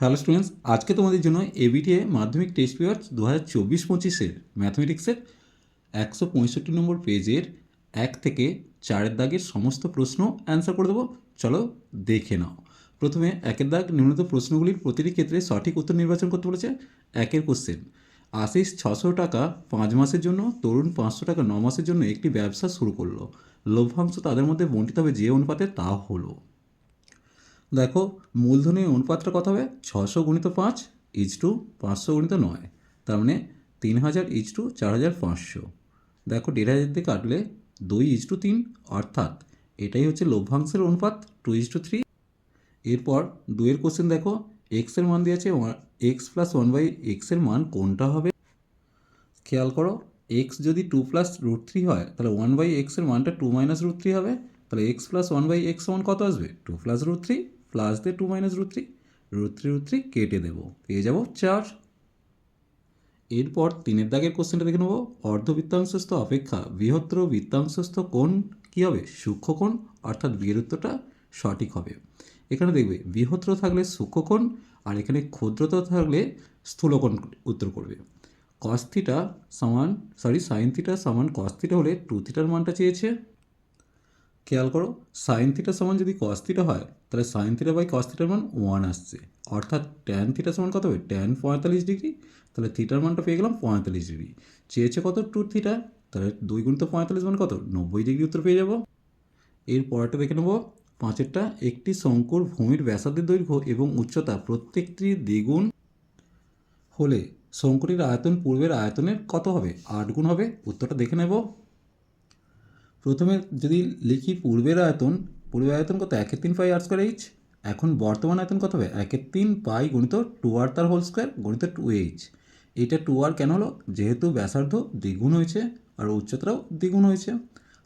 Hello students, আজকে তোমাদের জন্য এবিটিএ মাধ্যমিক টেস্ট পেপার দু হাজার চব্বিশ পঁচিশের ম্যাথমেটিক্সের একশো পঁয়ষট্টি নম্বর পেজের এক থেকে চারের দাগের সমস্ত প্রশ্ন অ্যান্সার করে দেবো। চলো দেখে নাও। প্রথমে একের দাগ নিম্নত প্রশ্নগুলির প্রতিটি ক্ষেত্রে সঠিক উত্তর নির্বাচন করতে বলেছে একের কোশ্চেন আশিস ছশো টাকা পাঁচ মাসের জন্য, তরুণ পাঁচশো টাকা ন মাসের জন্য একটি ব্যবসা শুরু করল। লভ্যাংশ তাদের মধ্যে বণ্টিত হবে যে অনুপাতে তা হলো। দেখো মূলধনের অনুপাতটা কত হবে ছশো গুণিত পাঁচ ইজ টু পাঁচশো গুণিত নয়। তার মানে তিন হাজার ইজ টু চার হাজার পাঁচশো। দেখো, দেড় হাজার দিয়ে কাটলে দুই ইজ টু তিন, অর্থাৎ এটাই হচ্ছে লভ্যাংশের অনুপাত টু ইজ টু থ্রি এরপর দুয়ের কোশ্চেন দেখো এক্সের মান দিয়েছে এক্স প্লাস ওয়ান বাই এক্সের মান কোনটা হবে? খেয়াল করো এক্স যদি টু প্লাস রুট থ্রি হয়, তাহলে ওয়ান বাই এক্সের মানটা টু মাইনাস রুট থ্রি হবে। তাহলে x plus one by x সমান কত আসবে? Two plus root three plus দিয়ে two minus root three root three root three কেটে দেবো। পেয়ে যাব চার। এরপর তিনের দাগের কোশ্চেনটা দেখে নেব। অর্ধবৃত্তাংশস্থ অপেক্ষা বৃহত্তর বৃত্তাংশস্থ কোণ কী হবে? সূক্ষ্মকোণ অর্থাৎ বিয়ের উত্তরটা সঠিক হবে। এখানে দেখবে বৃহত্তর থাকলে সূক্ষ্মকোণ আর এখানে ক্ষুদ্রতর থাকলে স্থূলকোণ উত্তর করবে। কস থিটা সমান সরি সাইন সমান কস থিটা হলে টু থিটার মানটা চেয়েছে। খেয়াল করো সাইন থিটা সমান যদি কস থিটা হয়, তাহলে সাইন থিটা বাই কস থিটার মান ওয়ান আসছে। অর্থাৎ ট্যান থিটা সমান কত হবে? ট্যান পঁয়তাল্লিশ ডিগ্রি তাহলে থিটার মানটা পেয়ে গেলাম পঁয়তাল্লিশ ডিগ্রি চেয়েছে কত টু থিটা তাহলে দুই গুণ তো পঁয়তাল্লিশ মান কত? নব্বই ডিগ্রি উত্তর পেয়ে যাব। এর পরেরটা দেখে নেব। পাঁচেরটা, একটি শঙ্কুর ভূমির ব্যাসার্ধের দৈর্ঘ্য এবং উচ্চতা প্রত্যেকটি দ্বিগুণ হলে শঙ্কুটির আয়তন পূর্বের আয়তনের কত হবে? আট গুণ হবে। উত্তরটা দেখে নেব। প্রথমে যদি লিখি পূর্বের আয়তন পূর্বের আয়তন কত? একের তিন পাই আর স্কোয়ার এইচ এখন বর্তমান আয়তন কত হবে? একের তিন পাই গণিত টু আর তার হোল স্কোয়ার গণিত টু এইচ এটা টু আর কেন হলো? যেহেতু ব্যাসার্ধ দ্বিগুণ হয়েছে আর উচ্চতাও দ্বিগুণ হয়েছে।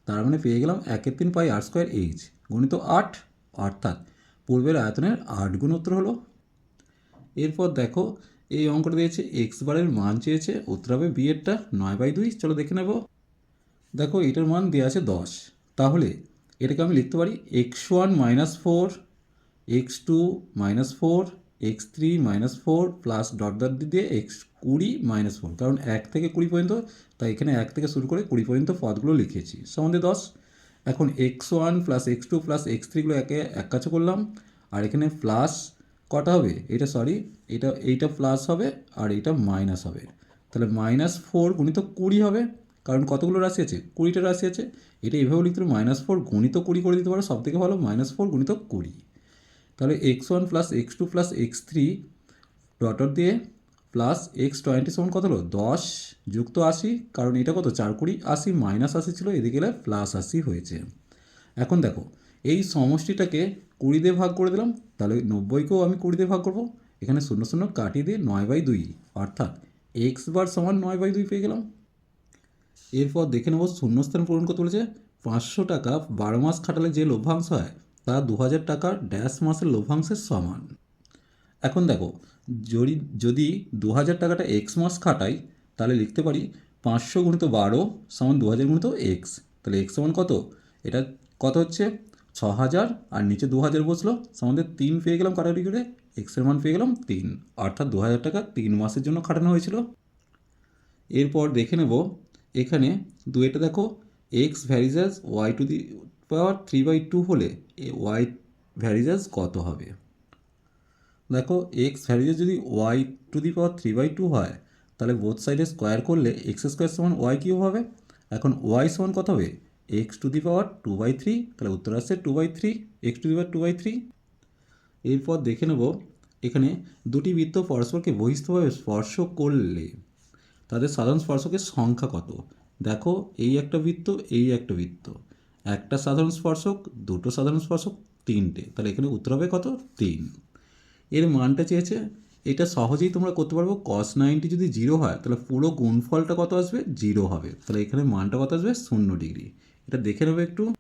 তার মানে পেয়ে গেলাম একের তিন পাই আর স্কোয়ার এইচ গণিত আট, অর্থাৎ পূর্বের আয়তনের আট গুণ উত্তর হলো। এরপর দেখো, এই অঙ্কটা দিয়েছে এক্স বারের মান চেয়েছে, উত্তর হবে বিয়েরটা নয় বাই দুই। চলো দেখে নেব। দেখো এটার মান দেওয়া আছে দশ। তাহলে এটাকে আমি লিখতে পারি x one minus four, x two minus four, x three minus four plus dot dot দিয়ে এক্স কুড়ি মাইনাস ফোর। কারণ এক থেকে কুড়ি পর্যন্ত, তাই এখানে এক থেকে শুরু করে কুড়ি পর্যন্ত পদগুলো লিখেছি। সম্বন্ধে দশ। এখন x one plus x two plus x থ্রিগুলো একে এক কাছে করলাম। আর এখানে প্লাস কটা হবে? এটা সরি এটা, এইটা প্লাস হবে আর এইটা মাইনাস হবে। তাহলে মাইনাস ফোর গুণিত কুড়ি হবে। কারণ কতগুলো রাশি আছে? কুড়িটা রাশি আছে। এটা এভাবে লিখতে পারো মাইনাস ফোর গুণিত কুড়ি করে দিতে পারো। সব থেকে ভালো মাইনাস ফোর গুণিত কুড়ি। তাহলে x one plus x two plus x three ডটর দিয়ে প্লাস এক্স টোয়েন্টি সেভেন কত হলো? দশ যুক্ত আশি। কারণ এটা কত? চার কুড়ি আশি মাইনাস আশি ছিল, এদিকে গেলে প্লাস আশি হয়েছে। এখন দেখো, এই সমষ্টিটাকে কুড়ি দিয়ে ভাগ করে দিলাম। তাহলে নব্বইকেও আমি কুড়ি দিয়ে ভাগ করব। এখানে শূন্য শূন্য কাটিয়ে দিয়ে নয় বাই দুই, অর্থাৎ এক্স বার সমান নয় বাই দুই পেয়ে গেলাম। এরপর দেখে নেব শূন্যস্থান পূরণ করতে বলেছে পাঁচশো টাকা বারো মাস খাটালে যে লভ্যাংশ হয়, তা দু হাজার টাকার ড্যাশ মাসের লভ্যাংশের সমান। এখন দেখো, যদি যদি দু হাজার টাকাটা এক্স মাস খাটাই, তাহলে লিখতে পারি পাঁচশো গুণিত বারো সমান দু হাজার গুণিত এক্স তাহলে এক্স সমান কত? এটা কত হচ্ছে? ছ হাজার, আর নিচে দু হাজার বসল সমাদের তিন পেয়ে গেলাম কাটারি করে এক্সের মান পেয়ে গেলাম তিন। অর্থাৎ দু হাজার টাকা তিন মাসের জন্য খাটানো হয়েছিল। এরপর দেখে নেব এখানে দুয়েটা দেখো x varies as y to the power three by two হলে এ ওয়াই ভ্যারিজাস কত হবে? দেখো এক্স ভ্যারিজাস যদি y to the power three by two হয়, তাহলে বোথ সাইডে স্কোয়ার করলে এক্স স্কোয়ার সমান ওয়াই কিউব হবে। এখন ওয়াই সমান কত হবে? X to the power two by three তাহলে উত্তর আসছে two by three x to the power two by three এরপর দেখে নেব, এখানে দুটি বৃত্ত পরস্পরকে বহিস্থভাবে স্পর্শ করলে তাদের সাধারণ স্পর্শকের সংখ্যা কত? দেখো, এই একটা বৃত্ত, এই একটা বৃত্ত। একটা সাধারণ স্পর্শক, দুটো সাধারণ স্পর্শক, তিনটে। তাহলে এখানে উত্তর হবে কত? তিন। এর মানটা চেয়েছে, এটা সহজেই তোমরা করতে পারব কস নাইনটি যদি জিরো হয়, তাহলে পুরো গুণফলটা কত আসবে? জিরো হবে। তাহলে এখানে মানটা কত আসবে? শূন্য ডিগ্রি। এটা দেখে নেবে একটু।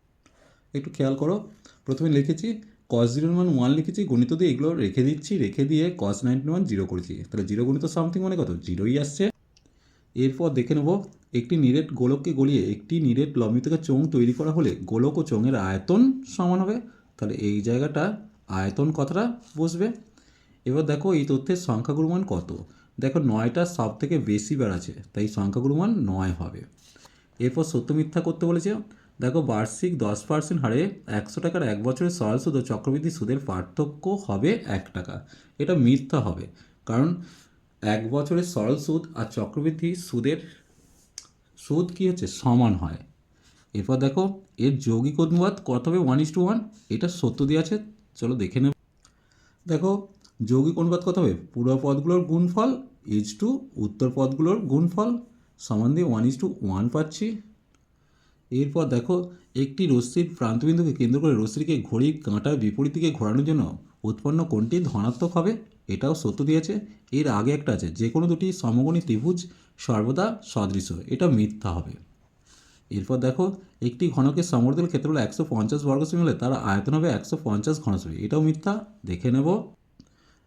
একটু খেয়াল করো। প্রথমে লিখেছি কস জিরোর মান ওয়ান লিখেছি, গণিত দিয়ে এগুলো রেখে দিচ্ছি, রেখে দিয়ে কস নাইনটি মান জিরো করেছি। তাহলে জিরো গণিত সামথিং মানে কত? জিরোই আসছে। এরপর দেখে নেব একটি নিরেট গোলককে গলিয়ে একটি নিরেট লম্বি থেকে চোঙ তৈরি করা হলে গোলক ও চোঙের আয়তন সমান হবে। তাহলে এই জায়গাটা আয়তন কথাটা বসবে? এবার দেখো এই তথ্যের সংখ্যাগুরু মান কত? দেখো নয়টা সব থেকে বেশি বেড়াচ্ছে, তাই সংখ্যাগুরু মান নয় হবে। এরপর সত্য মিথ্যা করতে বলেছে, দেখো বার্ষিক দশ পার্সেন্ট হারে একশো টাকার এক বছরের সরল সুদ ও চক্রবৃদ্ধি সুদের পার্থক্য হবে এক টাকা। এটা মিথ্যা হবে, কারণ এক বছরের সরল সুদ আর চক্রবৃদ্ধি সুদের, সুদ কী হচ্ছে? সমান হয়। এরপর দেখো, এর যৌগিক অনুবাদ কত হবে? ওয়ান ইস টু ওয়ান এটা সত্য দিয়ে আছে। চলো দেখে নেব। দেখো, যৌগিক অনুবাদ কত হবে? পূর্ব পদগুলোর গুণফল ইজ টু উত্তর পদগুলোর গুণফল সমান দিয়ে ওয়ান ইজ টু ওয়ান পাচ্ছি। এরপর দেখো, একটি রশ্মির প্রান্তবিন্দুকে কেন্দ্র করে রশ্মিকে ঘড়ির কাঁটার বিপরীত দিকে ঘোরানোর জন্য উৎপন্ন কোনটি ধনাত্মক হবে? এটাও সত্য দিয়েছে। এর আগে একটা আছে যে কোনো দুটি সমগণী ত্রিভুজ সর্বদা সদৃশ এটা মিথ্যা হবে। এরপর দেখো, একটি ঘনকের সমর্দল ক্ষেত্রফল একশো পঞ্চাশ বর্গ সেমি হলে তার আয়তন হবে একশো পঞ্চাশ ঘনসেমি এটাও মিথ্যা, দেখে নেব।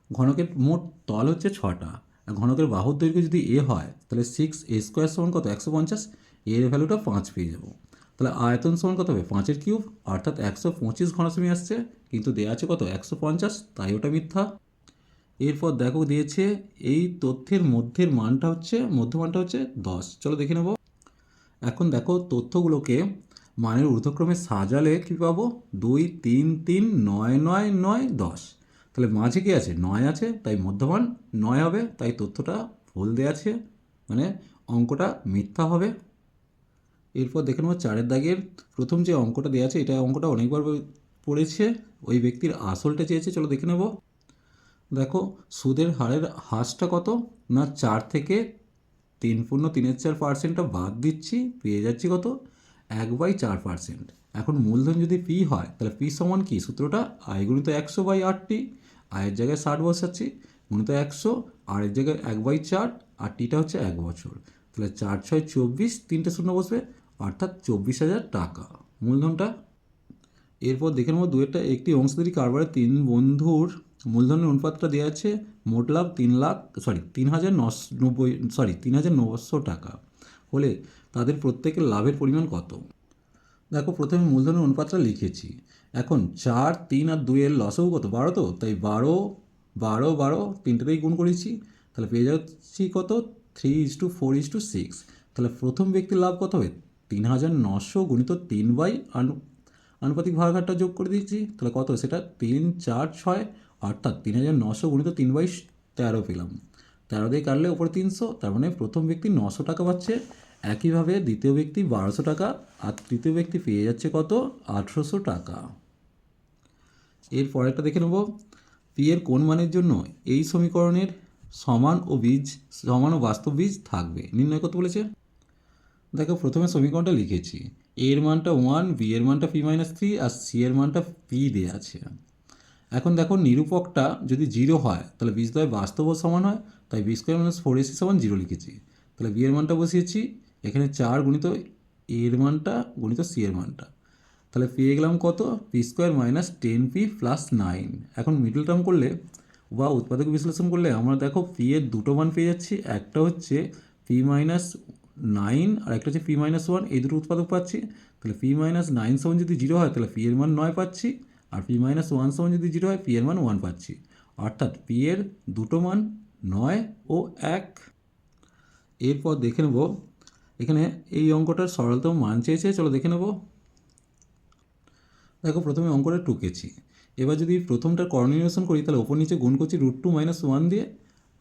ঘনকের মোট তল হচ্ছে ছটা, আর ঘনকের বাহুর দৈর্ঘ্য যদি এ হয়, তাহলে সিক্স এ স্কোয়ার সমান কত? একশো পঞ্চাশ। এর ভ্যালুটা পাঁচ পেয়ে যাব। তাহলে আয়তন সমান কত হবে? পাঁচের কিউব, অর্থাৎ একশো পঁচিশ ঘনসেমি আসছে, কিন্তু দেওয়া আছে কত? একশো পঞ্চাশ, তাই ওটা মিথ্যা। এরপর দেখো দিয়েছে এই তথ্যের মধ্যের মানটা হচ্ছে মধ্যমানটা হচ্ছে দশ। চলো দেখে নেব। এখন দেখো তথ্যগুলোকে মানের ঊর্ধ্বক্রমে সাজালে কী পাবো? দুই, তিন তিন, নয় নয় নয়, দশ। তাহলে মাঝে কি আছে? নয় আছে, তাই মধ্যমান নয় হবে, তাই তথ্যটা ভুল দেওয়া আছে মানে অঙ্কটা মিথ্যা হবে। এরপর দেখে নেব চারের দাগের প্রথম যে অঙ্কটা দেওয়া আছে, এটা অঙ্কটা অনেকবার পড়েছে, ওই ব্যক্তির আসলটা চেয়েছে, চলো দেখে নেব। দেখো, সুদের হারের হারটা কত? না, চার থেকে তিন পূর্ণ তিনের চার পার্সেন্টটা বাদ দিচ্ছি, পেয়ে যাচ্ছি কত? এক বাই চার পার্সেন্ট এখন মূলধন যদি পি হয়, তাহলে পি সমান কি? সূত্রটা আয় গুণিত একশো বাই আটটি আয়ের জায়গায় ষাট বসাচ্ছি, গুণিত একশো আর এর জায়গায় এক বাই চার, আর টিটা হচ্ছে এক বছর। তাহলে চার ছয় চব্বিশ, তিনটে শূন্য বসবে, অর্থাৎ চব্বিশ হাজার টাকা। মূলধনটা, এরপর দেখে নেব দুয়েরটা, একটি অংশধারী কারবারে তিন বন্ধুর মূলধনের অনুপাতটা দেওয়া আছে মোট লাভ তিন লাখ সরি তিন হাজার নব্বই সরি তিন হাজার নশো টাকা। হলে তাদের প্রত্যেকের লাভের পরিমাণ কত? দেখো, প্রথমে মূলধনের অনুপাতটা লিখেছি। এখন চার, তিন আর দুইয়ের লসও কত? বারো তো? তাই বারো বারো বারো তিনটেতেই গুণ করেছি। তাহলে পেয়ে যাচ্ছি কত? Three is two four is two six. তাহলে প্রথম ব্যক্তির লাভ কত হবে? তিন হাজার নশো গুণিত তিন বাই আনু আনুপাতিক ভাগাকারটা যোগ করে দিয়েছি। তাহলে কত? সেটা তিন, চার, ছয় অর্থাৎ তিন হাজার নশো গুণিত তিন বাই তেরো পেলাম। তেরো দিয়ে কাটলে ওপরে তিনশো, তার মানে প্রথম ব্যক্তি নশো টাকা পাচ্ছে, একইভাবে দ্বিতীয় ব্যক্তি বারোশো টাকা, আর তৃতীয় ব্যক্তি পেয়ে যাচ্ছে কত? আঠেরোশো টাকা। এর পরেরটা দেখে নেব। পি এর কোন মানের জন্য এই সমীকরণের সমান ও বীজ, সমান ও বাস্তব বীজ থাকবে? নির্ণয় করতে বলেছে। দেখো, প্রথমে সমীকরণটা লিখেছি। এর মানটা ওয়ান বি এর মানটা পি মাইনাস থ্রি আর সি এর মানটা পি দেওয়া আছে। এখন দেখো নিরূপকটা যদি জিরো হয়, তাহলে বীজদ্বয় বাস্তব ও সমান হয়, তাই b square minus four a c সমান জিরো লিখেছি। তাহলে বি এর মানটা বসিয়েছি, এখানে চার গুণিত এর মানটা গুণিত সি এর মানটা। তাহলে পেয়ে গেলাম কত? P square minus ten p plus nine এখন মিডল টার্ম করলে বা উৎপাদক বিশ্লেষণ করলে আমরা দেখো পি এর দুটো মান পেয়ে যাচ্ছি, একটা হচ্ছে পি মাইনাস নাইন আর একটা হচ্ছে পি মাইনাস ওয়ান এই দুটো উৎপাদক পাচ্ছি। তাহলে পি মাইনাস নাইন সমান যদি জিরো হয়, তাহলে পি এর মান নয় পাচ্ছি। আর পি মাইনাস ওয়ান সমান যদি জিরো হয় পি এর মান ওয়ান পাচ্ছি। অর্থাৎ পি এর দুটো মান নয় ও এক। এরপর দেখে নেব, এখানে এই অঙ্কটার সরলতম মান চেয়েছে, চলো দেখে নেব। দেখো, প্রথমে অঙ্কটা টুকেছি। এবার যদি প্রথমটার করণীয়সন করি, তাহলে ওপর নিচে গুণ করছি রুট টু মাইনাস ওয়ান দিয়ে,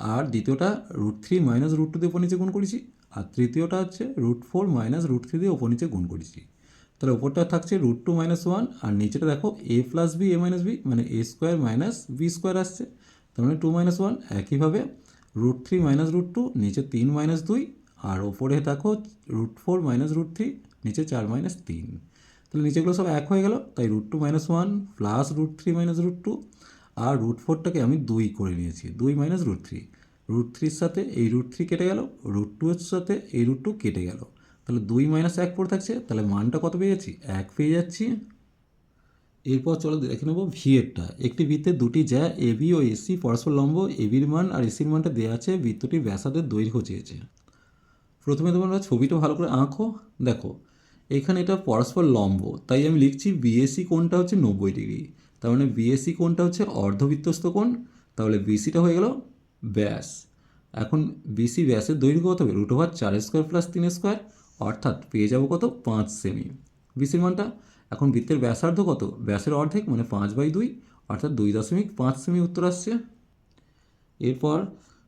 আর দ্বিতীয়টা root three minus root two দিয়ে ওপর নিচে গুণ করেছি, আর তৃতীয়টা হচ্ছে root four minus root three দিয়ে ওপর নিচে গুণ করেছি। তাহলে ওপরটা থাকছে রুট টু মাইনাস ওয়ান আর নিচেটা দেখো a plus b a minus b মানে a square minus b square আসছে। তার মানে টু মাইনাস ওয়ান একইভাবে root three minus root two নিচে তিন মাইনাস দুই, আর ওপরে দেখো root four minus root three নিচে চার মাইনাস তিন। তাহলে নিচেগুলো সব এক হয়ে গেল, তাই root two minus one plus root three minus root two আর রুট ফোরটাকে আমি দুই করে নিয়েছি, দুই মাইনাস রুট থ্রি রুট থ্রির সাথে এই রুট থ্রি কেটে গেল রুট টু এর সাথে এই রুট টু কেটে গেল। তাহলে দুই মাইনাস এক পড়ে থাকছে, তাহলে মানটা কত পেয়ে যাচ্ছি এক পেয়ে যাচ্ছি। এরপর চলো দেখে নেব ভি এরটা। একটি বৃত্তের দুটি যা এবি ও এসি পরস্পর লম্ব এবির মান আর এসির মানটা দেওয়া আছে বৃত্তটির ব্যাসাদের দৈর্ঘ্য চেয়েছে। প্রথমে তোমরা ছবিটা ভালো করে আঁকো। দেখো, এখানে এটা পরস্পর লম্ব, তাই আমি লিখছি বিএসি কোণটা হচ্ছে নব্বই ডিগ্রি। তার মানে বিএসি কোণটা হচ্ছে অর্ধবৃত্তস্থ কোণ, তাহলে বিসিটা হয়ে গেল ব্যাস। এখন বিসি ব্যাসের দৈর্ঘ্য কত হবে? রুট ওভার চার স্কোয়ার প্লাস তিন স্কোয়ার। অর্থাৎ পেয়ে যাব কত? পাঁচ সেমি বিসির মানটা এখন বৃত্তের ব্যাসার্ধ কত? ব্যাসের অর্ধেক মানে পাঁচ বাই দুই, অর্থাৎ দুই দশমিক পাঁচ সেমি উত্তর আসছে। এরপর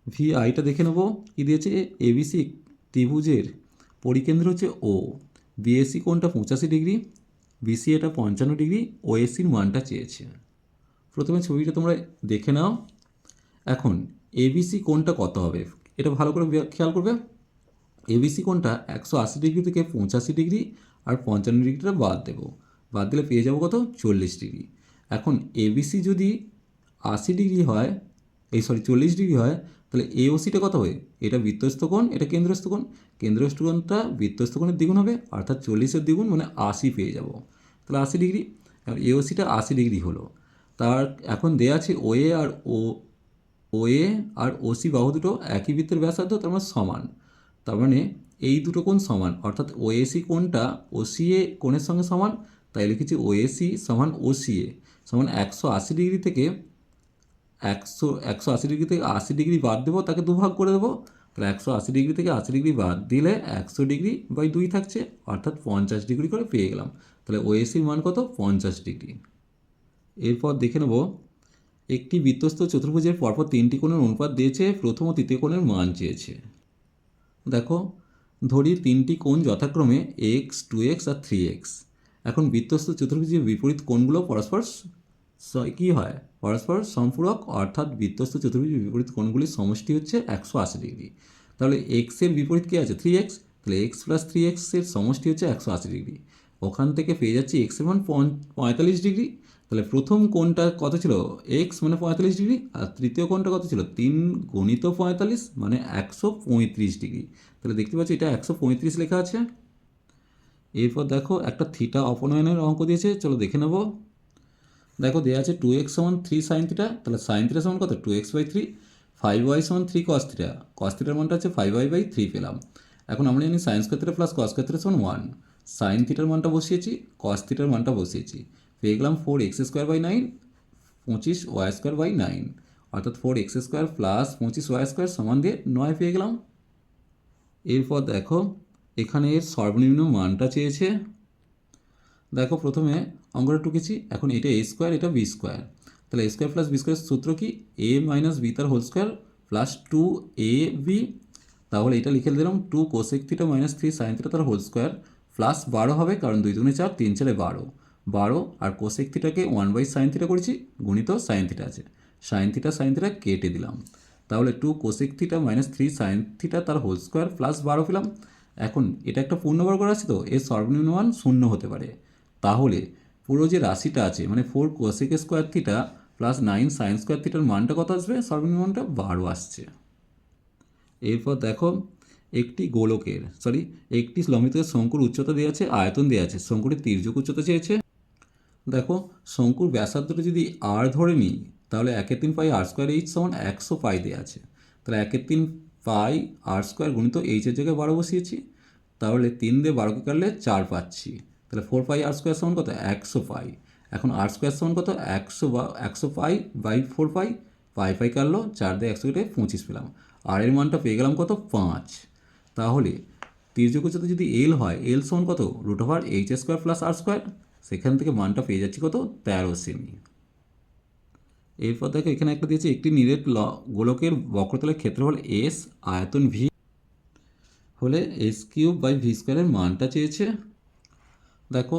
ভি আইটা দেখে নেব। কী দিয়েছে? এবিসি ত্রিভুজের পরিকেন্দ্র হচ্ছে ও বিএসসি কোণটা পঁচাশি ডিগ্রি বিসি এটা পঞ্চান্ন ডিগ্রি ওএসির মানটা চেয়েছে। প্রথমে ছবিটা তোমরা দেখে নাও। এখন এবিসি কোণটা কত হবে? এটা ভালো করে খেয়াল করবে। এবিসি কোনটা? একশো আশি ডিগ্রি থেকে পঁচাশি ডিগ্রি আর পঞ্চান্ন ডিগ্রিটা বাদ দেবো। বাদ দিলে পেয়ে যাব কত? চল্লিশ ডিগ্রি এখন এবিসি যদি আশি ডিগ্রি হয়, এই সরি চল্লিশ ডিগ্রি হয়, তাহলে এওসিটা কত হবে? এটা বৃত্তস্থ কোণ, এটা কেন্দ্রস্থ কোণ। কেন্দ্রস্থ কোণটা বৃত্তস্থ কোণের দ্বিগুণ হবে, অর্থাৎ চল্লিশের দ্বিগুণ মানে আশি পেয়ে যাব। তাহলে আশি ডিগ্রি এবার এওসিটা আশি ডিগ্রি হলো। তার এখন দেয়া আছে ওএ আর ও ওএ আর ওসি বাহু দুটো একই বৃত্তের ব্যাসার্ধ, তার মানে সমান। তার মানে এই দুটো কোণ সমান, অর্থাৎ ওএসি কোণটা ওসিএ কোণের সঙ্গে সমান, তাই লিখেছি ওএসি সমান ওসিএ সমান একশো আশি ডিগ্রি থেকে একশো একশো আশি ডিগ্রি থেকে আশি ডিগ্রি বাদ দেবো, তাকে দুভাগ করে দেবো, তাহলে একশো আশি ডিগ্রি থেকে আশি ডিগ্রি বাদ দিলে একশো ডিগ্রি বাই দুই থাকছে, অর্থাৎ পঞ্চাশ ডিগ্রি করে পেয়ে গেলাম, তাহলে ওএসির মান কত? পঞ্চাশ ডিগ্রি। এরপর দেখে নেব, একটি বৃত্তস্থ চতুর্ভুজের পরপর তিনটি কোণের অনুপাত দিয়েছে, প্রথম ও তৃতীয় কোণের মান চেয়েছে। দেখো ধরি তিনটি কোণ যথাক্রমে এক্স টু এক্স আর থ্রি এক্স এখন বৃত্তস্থ চতুর্ভুজের বিপরীত কোণগুলো পরস্পর কী হয়? পরস্পর সম্পূরক, অর্থাৎ বৃত্তস্থ চতুর্ভুজের বিপরীত কোণগুলির সমষ্টি হচ্ছে একশো আশি ডিগ্রি। তাহলে এক্সের বিপরীত কী আছে? থ্রি এক্স তাহলে এক্স প্লাস থ্রি এক্সের সমষ্টি হচ্ছে একশো আশি ডিগ্রি। ওখান থেকে পেয়ে যাচ্ছি এক্সের মান পঁয়তাল্লিশ ডিগ্রি। তাহলে প্রথম কোণটা কত ছিল? এক্স মানে পঁয়তাল্লিশ ডিগ্রি, আর তৃতীয় কোণটা কত ছিল? তিন গণিত পঁয়তাল্লিশ মানে একশো পঁয়ত্রিশ ডিগ্রি। তাহলে দেখতে পাচ্ছি এটা একশো পঁয়ত্রিশ লেখা আছে। এরপর দেখো একটা থিটা অপনয়নের অঙ্ক দিয়েছে, চলো দেখে নেব। দেখো দেওয়া আছে টু এক্স সমান থ্রি সাইন থিটা তাহলে সাইন থিটা সমান কত? Two x by three five y সমান থ্রি কস থিটা কস থিটার মানটা হচ্ছে ফাইভ ওয়াই বাই থ্রি পেলাম। এখন আমরা জানি সাইন ক্ষেত্রে প্লাস কস ক্ষেত্রে সমান ওয়ান সাইন থিটার মানটা বসিয়েছি কস থিটার মানটা বসিয়েছি। পেয়ে গেলাম four x square by nine পঁচিশ ওয়াই স্কোয়ার বাই নাইন অর্থাৎ ফোর এক্স স্কোয়ার প্লাস পঁচিশ ওয়াই স্কোয়ার সমান দিয়ে নয় পেয়ে গেলাম। এরপর দেখো, এখানে এর সর্বনিম্ন মানটা চেয়েছে। দেখো, প্রথমে অঙ্কটা টুকেছি, এখন এটা এ স্কোয়ার এটা বি স্কোয়ার তাহলে a square plus b square সূত্র কি? এ মাইনাস বি তার whole square plus two a b তাহলে এটা লিখে দিলাম two cosec theta minus three sine theta তার হোল স্কোয়ার প্লাস বারো হবে, কারণ দুই দুগুণে চার, তিন চারে বারো। বারো আর কোসেক থিটাকে ওয়ান বাই সাইন থিটা করেছি, গুণিত সাইন থিটা আছে। সাইন থিটা সাইন থিটা কেটে দিলাম। তাহলে two cosec theta minus three sine theta তার হোল স্কোয়ার প্লাস বারো পেলাম। এখন এটা একটা পূর্ণবর্গ রাশি তো, এর সর্বনিম্ন মান শূন্য হতে পারে। তাহলে পুরো যে রাশিটা আছে মানে four cosec square theta plus nine sine square থিটার মানটা কত আসবে? সর্বনিম্ন মানটা বারো আসছে। এরপর দেখো, একটি গোলকের সরি একটি লম্বিত শঙ্কুর উচ্চতা দেওয়া আছে, আয়তন দেওয়া আছে শঙ্কুটির তির্যক উচ্চতা চেয়েছে। দেখো, শঙ্কুর ব্যাসার্ধটা যদি আর ধরে নিই, তাহলে একের তিন পাই আর স্কোয়ার এইচ সমান একশো পাই দেওয়া আছে। তাহলে একের তিন পাই আর স্কোয়ার গুণিত এইচের জায়গায় বারো বসিয়েছি, তাহলে তিন দিয়ে বারোকে কাটলে চার পাচ্ছি। তাহলে ফোর পাই আর স্কোয়ার সমান কত? একশো পাই। এখন আর স্কোয়ার সমান কত? একশো বা, একশো পাই বাই ফোর পাই পাই পাই কাটলো, চার দিয়ে একশো কেটে পঁচিশ পেলাম। আর এর মানটা পেয়ে গেলাম কত? পাঁচ। তাহলে তির্যক যদি এল হয় এল সমান কত? Root over h square plus r square সেখান থেকে মানটা পেয়ে যাচ্ছি কত? তেরো সেমি এরপর দেখো, এখানে একটা দিয়েছে, একটি নিরেট ল, গোলকের বক্রতলের ক্ষেত্রফল এস আয়তন ভি হলে এস কিউব বাই ভি স্কোয়ারের মানটা চেয়েছে। দেখো,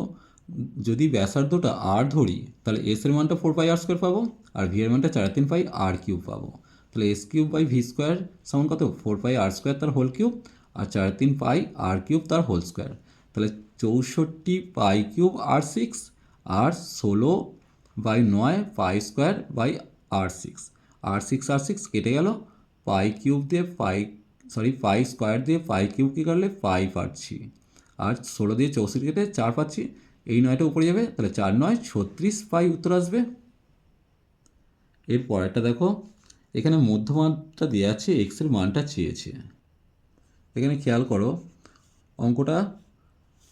যদি ব্যাসার্ধটা আর ধরি, তাহলে এস এর মানটা ফোর পাই আর স্কোয়ার পাবো, আর ভি এর মানটা চার তিন পাই আর কিউব পাবো। তাহলে s cube by v square সমান কত? ফোর পাই আর স্কোয়ার তার হোল কিউব আর চার তিন পাই আর কিউব তার হোল স্কোয়ার তাহলে চৌষট্টি পাই কিউব আর সিক্স, আর ষোলো বাই নয় pi square by r six. R six r six কেটে গেল, পাই কিউব দিয়ে পাই, সরি, পাই স্কোয়ার দিয়ে পাই কিউব কী করলে? পাই পাচ্ছি। আর ষোলো দিয়ে চৌষট্টি কেটে চার পাচ্ছি, এই নয়টা উপরে যাবে, তাহলে চার নয়, ছত্রিশ পাই উত্তর আসবে। এর পরেরটা দেখো, এখানে মধ্যমানটা দেওয়া আছে এক্সের মানটা চেয়েছে। এখানে খেয়াল করো, অঙ্কটা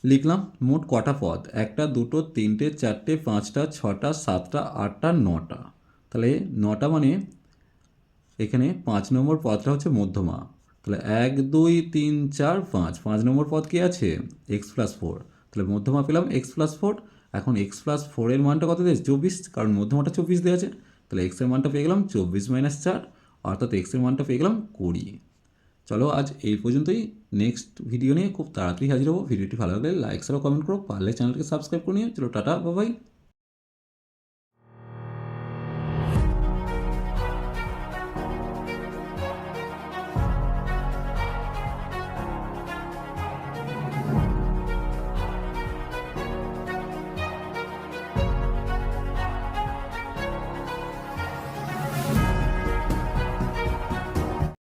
লিখলাম মোট কটা পদ? একটা, দুটো, তিনটে, চারটে, পাঁচটা, ছটা, সাতটা, আটটা, নটা। তাহলে নটা মানে এখানে পাঁচ নম্বর পদটা হচ্ছে মধ্যমা। তাহলে এক, দুই, তিন, চার, পাঁচ। পাঁচ নম্বর পদ কি আছে? এক্স প্লাস ফোর তাহলে মধ্যমা পেলাম এক্স প্লাস ফোর এখন এক্স প্লাস ফোরের মানটা কত দিয়েছে? চব্বিশ। কারণ মধ্যমাটা চব্বিশ দেওয়া আছে তাহলে এক্সের মানটা পেয়ে গেলাম চব্বিশ মাইনাস চার। অর্থাৎ এক্সের মানটা পেয়ে গেলাম কুড়ি। চলো আজ এই পর্যন্তই। নেক্সট ভিডিও নিয়ে খুব তাড়াতাড়ি হাজির হব। ভিডিওটি ভালো লাগলে লাইক সারা কমেন্ট করো। পারলে চ্যানেলকে সাবস্ক্রাইব করে নিও। চলো টাটা বাবাই